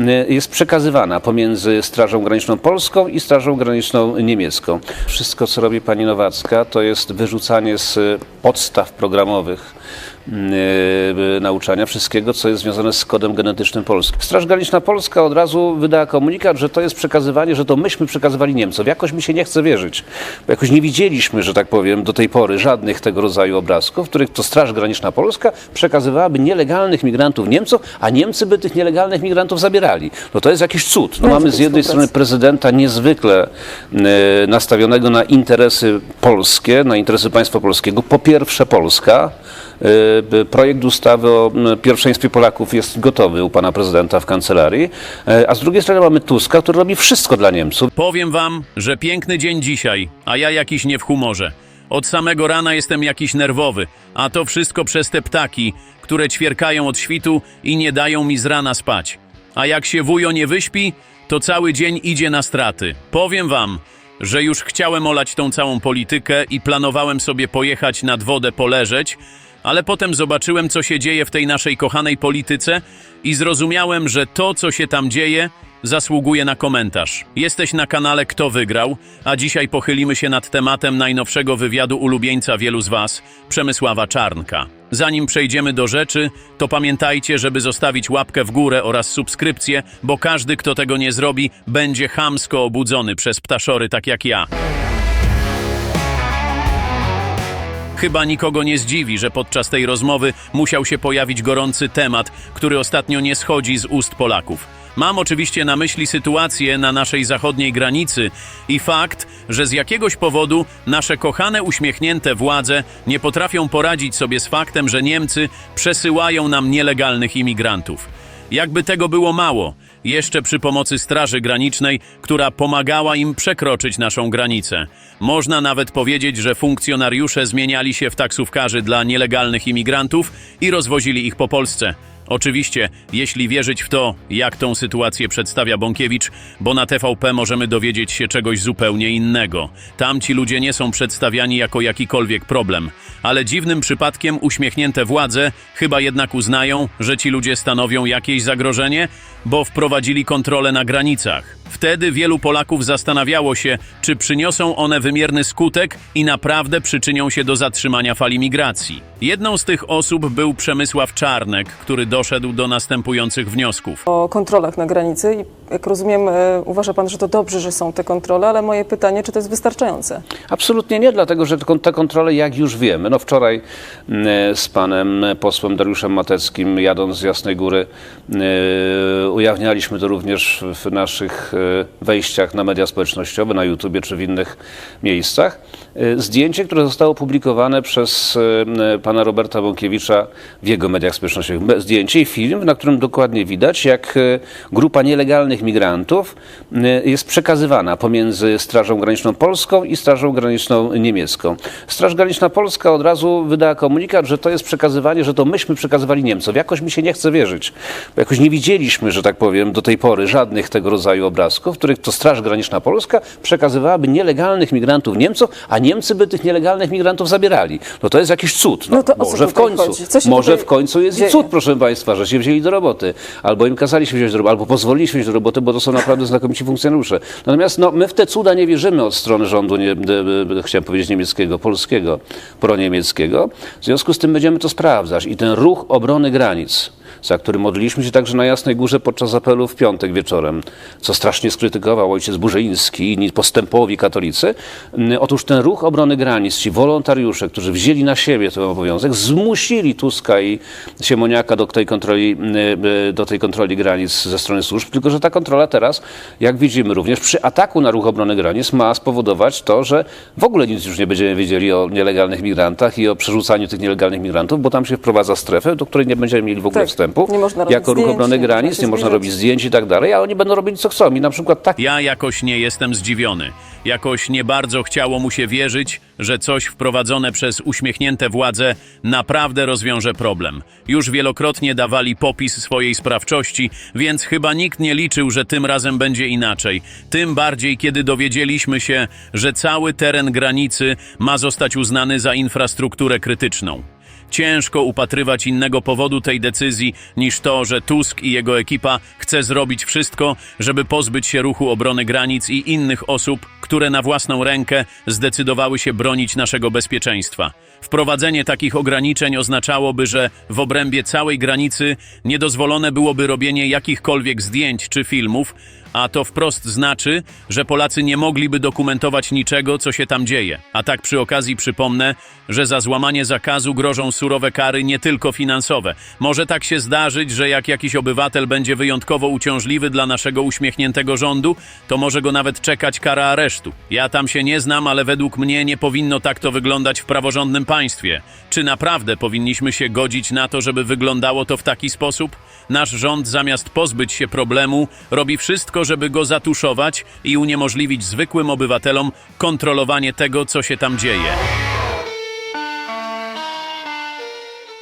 y, jest przekazywana pomiędzy Strażą Graniczną Polską i Strażą Graniczną Niemiecką. Wszystko, co robi pani Nowacka, to jest wyrzucanie z podstaw programowych nauczania wszystkiego, co jest związane z kodem genetycznym Polski. Straż Graniczna Polska od razu wydała komunikat, że to jest przekazywanie, że to myśmy przekazywali Niemcom. Jakoś mi się nie chce wierzyć, bo jakoś nie widzieliśmy, że tak powiem, do tej pory żadnych tego rodzaju obrazków, w których to Straż Graniczna Polska przekazywałaby nielegalnych migrantów Niemcom, a Niemcy by tych nielegalnych migrantów zabierali. No to jest jakiś cud. No mamy z jednej strony prezydenta niezwykle e, nastawionego na interesy polskie, na interesy państwa polskiego. Po pierwsze Polska. E, Projekt ustawy o pierwszeństwie Polaków jest gotowy u pana prezydenta w kancelarii, E, a z drugiej strony mamy Tuska, który robi wszystko dla Niemców. Powiem wam, że piękny dzień dzisiaj, a ja jakiś nie w humorze. Od samego rana jestem jakiś nerwowy, a to wszystko przez te ptaki, które ćwierkają od świtu i nie dają mi z rana spać. A jak się wujo nie wyśpi, to cały dzień idzie na straty. Powiem wam, że już chciałem olać tą całą politykę i planowałem sobie pojechać nad wodę poleżeć, ale potem zobaczyłem, co się dzieje w tej naszej kochanej polityce i zrozumiałem, że to, co się tam dzieje, zasługuje na komentarz. Jesteś na kanale Kto Wygrał, a dzisiaj pochylimy się nad tematem najnowszego wywiadu ulubieńca wielu z Was, Przemysława Czarnka. Zanim przejdziemy do rzeczy, to pamiętajcie, żeby zostawić łapkę w górę oraz subskrypcję, bo każdy, kto tego nie zrobi, będzie chamsko obudzony przez ptaszory tak jak ja. Chyba nikogo nie zdziwi, że podczas tej rozmowy musiał się pojawić gorący temat, który ostatnio nie schodzi z ust Polaków. Mam oczywiście na myśli sytuację na naszej zachodniej granicy i fakt, że z jakiegoś powodu nasze kochane uśmiechnięte władze nie potrafią poradzić sobie z faktem, że Niemcy przesyłają nam nielegalnych imigrantów. Jakby tego było mało, jeszcze przy pomocy Straży Granicznej, która pomagała im przekroczyć naszą granicę. Można nawet powiedzieć, że funkcjonariusze zmieniali się w taksówkarzy dla nielegalnych imigrantów i rozwozili ich po Polsce. Oczywiście, jeśli wierzyć w to, jak tą sytuację przedstawia Bąkiewicz, bo na TVP możemy dowiedzieć się czegoś zupełnie innego. Tam ci ludzie nie są przedstawiani jako jakikolwiek problem, ale dziwnym przypadkiem uśmiechnięte władze chyba jednak uznają, że ci ludzie stanowią jakieś zagrożenie, bo wprowadzili kontrolę na granicach. Wtedy wielu Polaków zastanawiało się, czy przyniosą one wymierny skutek i naprawdę przyczynią się do zatrzymania fali migracji. Jedną z tych osób był Przemysław Czarnek, który doszedł do następujących wniosków. o kontrolach na granicy jak rozumiem, e, uważa Pan, że to dobrze, że są te kontrole, ale moje pytanie, czy to jest wystarczające? Absolutnie nie, dlatego że te kontrole, jak już wiemy, no wczoraj mm, z panem posłem Dariuszem Mateckim, jadąc z Jasnej Góry, e, ujawnialiśmy to również w naszych e, wejściach na media społecznościowe, na YouTubie czy w innych miejscach. E, Zdjęcie, które zostało opublikowane przez e, pana Roberta Bąkiewicza w jego mediach społecznościowych. Zdjęcie i film, na którym dokładnie widać, jak e, grupa nielegalnych migrantów e, jest przekazywana pomiędzy Strażą Graniczną Polską i Strażą Graniczną Niemiecką. Straż Graniczna Polska od razu wydała komunikat, że to jest przekazywanie, że to myśmy przekazywali Niemcom. Jakoś mi się nie chce wierzyć, bo jakoś nie widzieliśmy, że tak powiem, do tej pory żadnych tego rodzaju obrazków, w których to Straż Graniczna Polska przekazywałaby nielegalnych migrantów Niemcom, a Niemcy by tych nielegalnych migrantów zabierali. No to jest jakiś cud. No, No może w końcu. Może w końcu jest i dzieje? cud, proszę Państwa, że się wzięli do roboty. Albo im kazali się wziąć do roboty, albo pozwolili się wziąć do roboty, bo to są naprawdę znakomici funkcjonariusze. Natomiast no, my w te cuda nie wierzymy od strony rządu, nie, d- d- chciałem powiedzieć niemieckiego, polskiego, proniemieckiego. W związku z tym będziemy to sprawdzać. I ten ruch obrony granic, za który modliliśmy się także na Jasnej Górze podczas apelu w piątek wieczorem, co strasznie skrytykował ojciec Burzyński i postępowi katolicy. Otóż ten ruch obrony granic, ci wolontariusze, którzy wzięli na siebie ten obowiązek, zmusili Tuska i Siemoniaka do tej kontroli, y, do tej kontroli granic ze strony służb, tylko że ta kontrola teraz, jak widzimy również przy ataku na ruch obrony granic ma spowodować to, że w ogóle nic już nie będziemy wiedzieli o nielegalnych migrantach i o przerzucaniu tych nielegalnych migrantów, bo tam się wprowadza strefę, do której nie będziemy mieli w ogóle Tak, wstępu. nie można robić jako ruch zdjęć, obrony nie można granic, nie można robić zdjęć i tak dalej, a oni będą robili co chcą. I na przykład tak Ja jakoś nie jestem zdziwiony. Jakoś nie bardzo chciało mu się wierzyć, że coś wprowadzone przez uśmiechnięte władze naprawdę rozwiąże problem. Już wielokrotnie dawali popis swojej sprawczości, więc chyba nikt nie liczył, że tym razem będzie inaczej. Tym bardziej, kiedy dowiedzieliśmy się, że cały teren granicy ma zostać uznany za infrastrukturę krytyczną. ciężko upatrywać innego powodu tej decyzji niż to, że Tusk i jego ekipa chce zrobić wszystko, żeby pozbyć się ruchu obrony granic i innych osób, które na własną rękę zdecydowały się bronić naszego bezpieczeństwa. Wprowadzenie takich ograniczeń oznaczałoby, że w obrębie całej granicy niedozwolone byłoby robienie jakichkolwiek zdjęć czy filmów, a to wprost znaczy, że Polacy nie mogliby dokumentować niczego, co się tam dzieje. A tak przy okazji przypomnę, że za złamanie zakazu grożą surowe kary nie tylko finansowe. Może tak się zdarzyć, że jak jakiś obywatel będzie wyjątkowo uciążliwy dla naszego uśmiechniętego rządu, to może go nawet czekać kara aresztu. Ja tam się nie znam, ale według mnie nie powinno tak to wyglądać w praworządnym państwie. Czy naprawdę powinniśmy się godzić na to, żeby wyglądało to w taki sposób? Nasz rząd zamiast pozbyć się problemu, robi wszystko, żeby go zatuszować i uniemożliwić zwykłym obywatelom kontrolowanie tego, co się tam dzieje.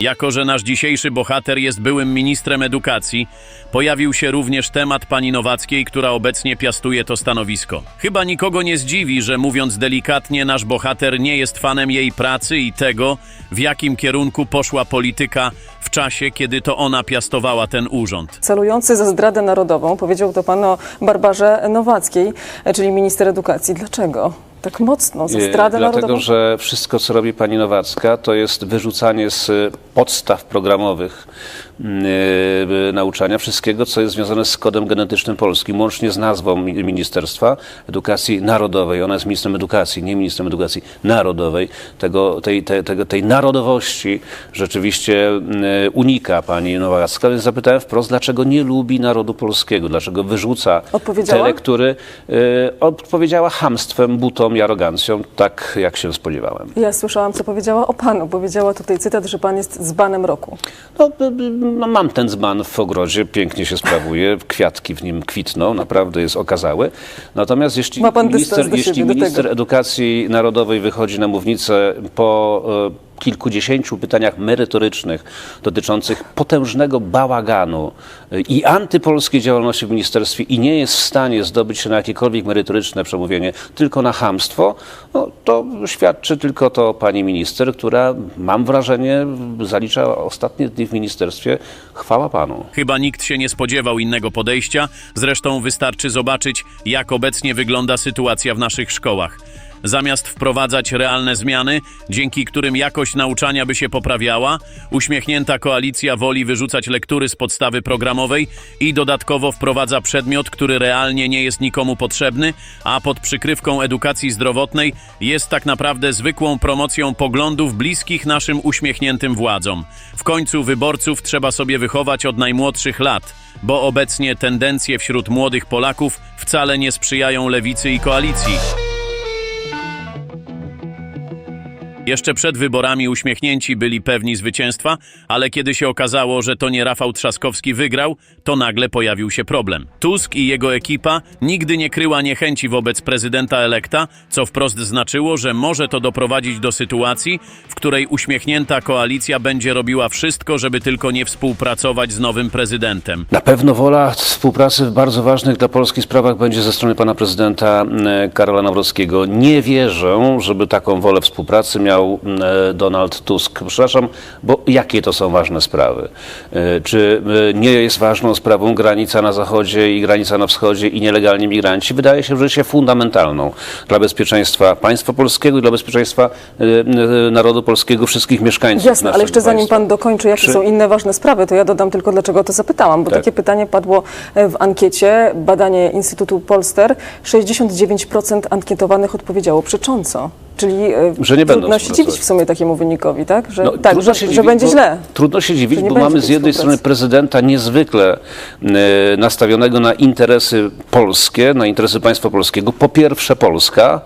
Jako, że nasz dzisiejszy bohater jest byłym ministrem edukacji, pojawił się również temat pani Nowackiej, która obecnie piastuje to stanowisko. Chyba nikogo nie zdziwi, że mówiąc delikatnie, nasz bohater nie jest fanem jej pracy i tego, w jakim kierunku poszła polityka w czasie, kiedy to ona piastowała ten urząd. Celujący za zdradę narodową, powiedział to pan o Barbarze Nowackiej, czyli minister edukacji. Dlaczego? Tak mocno, za E, zdradę Dlatego, narodową? że wszystko, co robi pani Nowacka, to jest wyrzucanie z podstaw programowych nauczania wszystkiego, co jest związane z kodem genetycznym polskim, łącznie z nazwą mi- Ministerstwa Edukacji Narodowej. Ona jest ministrem edukacji, nie ministrem edukacji narodowej. Tego, tej, te, tego, tej narodowości rzeczywiście y, unika pani Nowacka, więc zapytałem wprost, dlaczego nie lubi narodu polskiego, dlaczego wyrzuca te lektury. Y, odpowiedziała hamstwem, butą i arogancją, tak jak się spodziewałem. Ja słyszałam, co powiedziała o panu. Powiedziała tutaj cytat, że pan jest dzbanem roku. No, no, mam ten dzban w ogrodzie, pięknie się sprawuje, kwiatki w nim kwitną, naprawdę jest okazały. Natomiast jeśli minister, jeśli minister edukacji narodowej wychodzi na mównicę po e, kilkudziesięciu pytaniach merytorycznych dotyczących potężnego bałaganu e, i antypolskiej działalności w ministerstwie i nie jest w stanie zdobyć się na jakiekolwiek merytoryczne przemówienie, tylko na chamstwo, no, to świadczy tylko to pani minister, która mam wrażenie zalicza ostatnie dni w ministerstwie. Chwała panu. Chyba nikt się nie spodziewał innego podejścia, zresztą wystarczy zobaczyć, jak obecnie wygląda sytuacja w naszych szkołach. Zamiast wprowadzać realne zmiany, dzięki którym jakość nauczania by się poprawiała, uśmiechnięta koalicja woli wyrzucać lektury z podstawy programowej i dodatkowo wprowadza przedmiot, który realnie nie jest nikomu potrzebny, a pod przykrywką edukacji zdrowotnej jest tak naprawdę zwykłą promocją poglądów bliskich naszym uśmiechniętym władzom. W końcu wyborców trzeba sobie wychować od najmłodszych lat, bo obecnie tendencje wśród młodych Polaków wcale nie sprzyjają lewicy i koalicji. Jeszcze przed wyborami uśmiechnięci byli pewni zwycięstwa, ale kiedy się okazało, że to nie Rafał Trzaskowski wygrał, to nagle pojawił się problem. Tusk i jego ekipa nigdy nie kryła niechęci wobec prezydenta elekta, co wprost znaczyło, że może to doprowadzić do sytuacji, w której uśmiechnięta koalicja będzie robiła wszystko, żeby tylko nie współpracować z nowym prezydentem. Na pewno wola współpracy w bardzo ważnych dla Polski sprawach będzie ze strony pana prezydenta e, Karola Nawrockiego. Nie wierzę, żeby taką wolę współpracy miał e, Donald Tusk. Przepraszam, bo jakie to są ważne sprawy? E, Czy e, nie jest ważną sprawą granica na zachodzie i granica na wschodzie i nielegalni migranci? Wydaje się, że się fundamentalną dla bezpieczeństwa państwa polskiego i dla bezpieczeństwa narodu polskiego, wszystkich mieszkańców Jasne, ale jeszcze zanim państwa. pan dokończy, jakie Czy- są inne ważne sprawy, to ja dodam tylko, dlaczego o to zapytałam, bo Tak. takie pytanie padło w ankiecie, badanie Instytutu Polster. 69% ankietowanych odpowiedziało przecząco. Czyli e, Że nie trudno się dziwić w sumie takiemu wynikowi, tak? Że, No, tak, że, się że dziwić, będzie bo- źle. Trudno się dziwić, bo mamy z jednej strony prezydenta niezwykle e, nastawionego na interesy polskie, na interesy państwa polskiego. Po pierwsze Polska.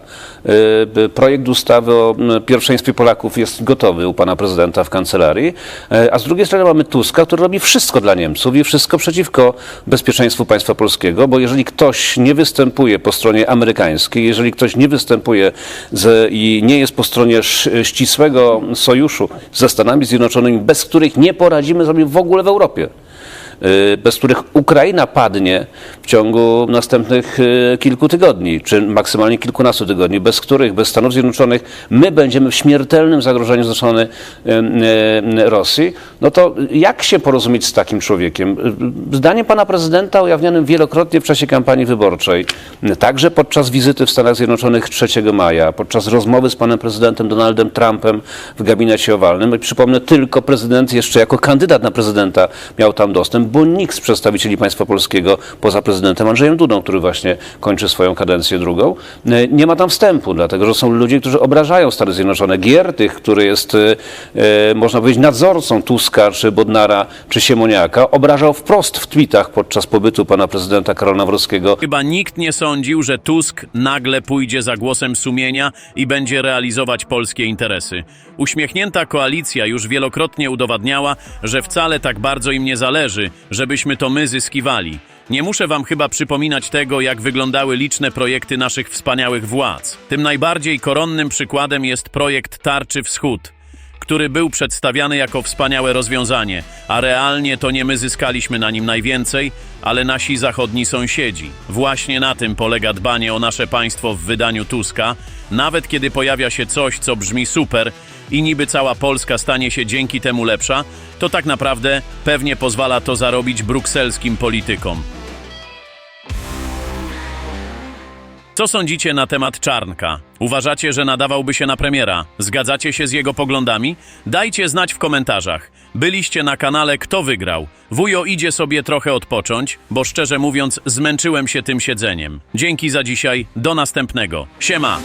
E, projekt ustawy o pierwszeństwie Polaków jest gotowy u pana prezydenta w kancelarii. E, a z drugiej strony mamy Tuska, który robi wszystko dla Niemców i wszystko przeciwko bezpieczeństwu państwa polskiego, bo jeżeli ktoś nie występuje po stronie amerykańskiej, jeżeli ktoś nie występuje z, i nie jest po stronie ścisłego sojuszu ze Stanami Zjednoczonymi, bez których nie poradzimy sobie w ogóle w Europie. Y, bez których Ukraina padnie w ciągu następnych y, kilku tygodni, czy maksymalnie kilkunastu tygodni, bez których, bez Stanów Zjednoczonych, my będziemy w śmiertelnym zagrożeniu ze strony y, Rosji, no to jak się porozumieć z takim człowiekiem? Zdaniem pana prezydenta ujawnionym wielokrotnie w czasie kampanii wyborczej, także podczas wizyty w Stanach Zjednoczonych 3 maja, podczas rozmowy z panem prezydentem Donaldem Trumpem w gabinecie owalnym, przypomnę, tylko prezydent jeszcze jako kandydat na prezydenta miał tam dostęp, bo nikt z przedstawicieli państwa polskiego, poza prezydentem Andrzejem Dudą, który właśnie kończy swoją kadencję drugą, e, nie ma tam wstępu, dlatego że są ludzie, którzy obrażają Stany Zjednoczone. Giertych, który jest, e, e, można powiedzieć, nadzorcą Tuska, czy Bodnara, czy Siemoniaka, obrażał wprost w tweetach podczas pobytu pana prezydenta Karola Nawrockiego Chyba nikt nie sądził, że Tusk nagle pójdzie za głosem sumienia i będzie realizować polskie interesy. Uśmiechnięta koalicja już wielokrotnie udowadniała, że wcale tak bardzo im nie zależy, żebyśmy to my zyskiwali. Nie muszę wam chyba przypominać tego, jak wyglądały liczne projekty naszych wspaniałych władz. Tym najbardziej koronnym przykładem jest projekt Tarczy Wschód który był przedstawiany jako wspaniałe rozwiązanie, a realnie to nie my zyskaliśmy na nim najwięcej, ale nasi zachodni sąsiedzi. Właśnie na tym polega dbanie o nasze państwo w wydaniu Tuska, nawet kiedy pojawia się coś, co brzmi super i niby cała Polska stanie się dzięki temu lepsza, to tak naprawdę pewnie pozwala to zarobić brukselskim politykom. Co sądzicie na temat Czarnka? Uważacie, że nadawałby się na premiera? Zgadzacie się z jego poglądami? Dajcie znać w komentarzach. Byliście na kanale Kto Wygrał? Wujo idzie sobie trochę odpocząć, bo szczerze mówiąc zmęczyłem się tym siedzeniem. Dzięki za dzisiaj, do następnego. Siema!